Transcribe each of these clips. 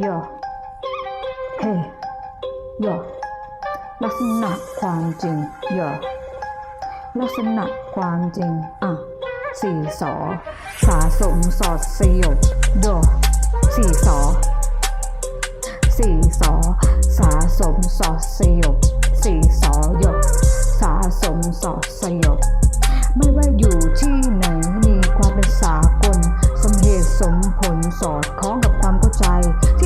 โยเฮ้โยลักษณะความจริงโยลักษณะความจริง อะสี่สอสาสมสอดสยบโยสี่สอสี่สอสาสมสอดสยบสี่สอโยสาสมสอดสยบไม่ว่าอยู่ที่ไหนมีความเป็นสากล สมเหตุสมผลสอดคล้องกับความเข้าใจที่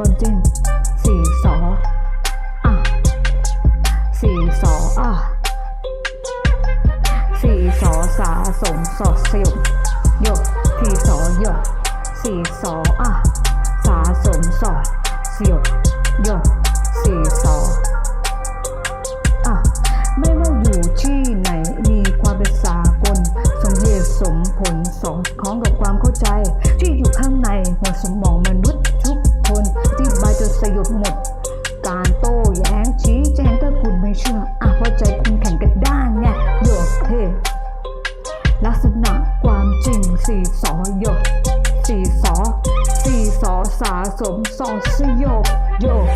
ความจริงสี่สออะสี่สออะสี่สอสาสมสอดสยบโยกสี่สอโยกสี่สออะสาสมสอดสยบโยกสี่สออะไม่ว่าอยู่ที่ไหนมีความเป็นสากล สมเหตุสมผลสอดคล้องกับ สยบหมด การโต้แย้งชี้แจงถ้าคุณไม่เชื่ออะเพราะใจคุณแข็งกระด้างไงโยกเท่ลักษณะความจริงสี่สอหยกสี่สอสี่สอสาสมสอสยบโยก